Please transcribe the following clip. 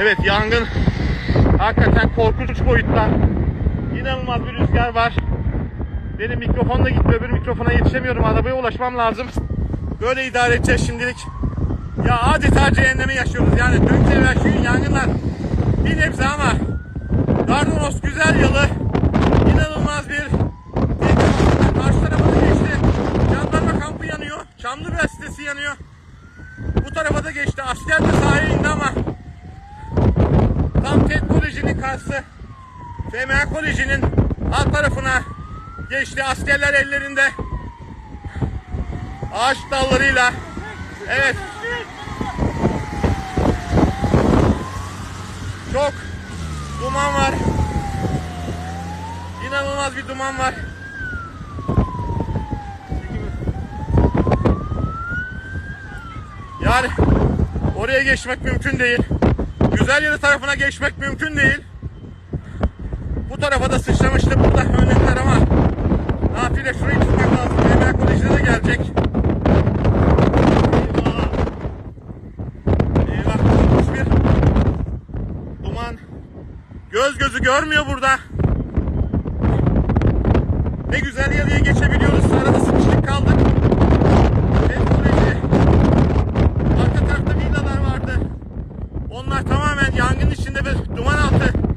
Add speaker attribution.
Speaker 1: Evet yangın hakikaten korkunç boyutta. İnanılmaz bir rüzgar var. Benim mikrofon da gitti. Öbür mikrofona yetişemiyorum. Arabaya ulaşmam lazım. Böyle idare edeceğiz şimdilik. Ya adeta cehennemi yaşıyoruz. Yani şu gün yangınlar bir nebze ama Dardanos güzel yalı inanılmaz bir karşı tarafa da geçti. Jandarma kampı yanıyor. Çamlıbel sitesi yanıyor. Bu tarafa da geçti. Asker de sahaya indi ama tam TED Koleji'nin karşısı FMA Koleji'nin alt tarafına geçti. Askerler ellerinde ağaç dallarıyla evet çok duman var. İnanılmaz bir duman var. Yani oraya geçmek mümkün değil. Yeri tarafına geçmek mümkün değil. Bu tarafa da sıçramıştı burada önlükler ama nafile şurayı tutmak lazım. Emre Koleji'ne de gelecek. Eyvah. Eyvah korkunç bir duman. Göz gözü görmüyor burada. Ne güzel yarıya geçebiliyoruz. Arada sıkıştık kaldık. tamamen yangın içinde ve duman altı.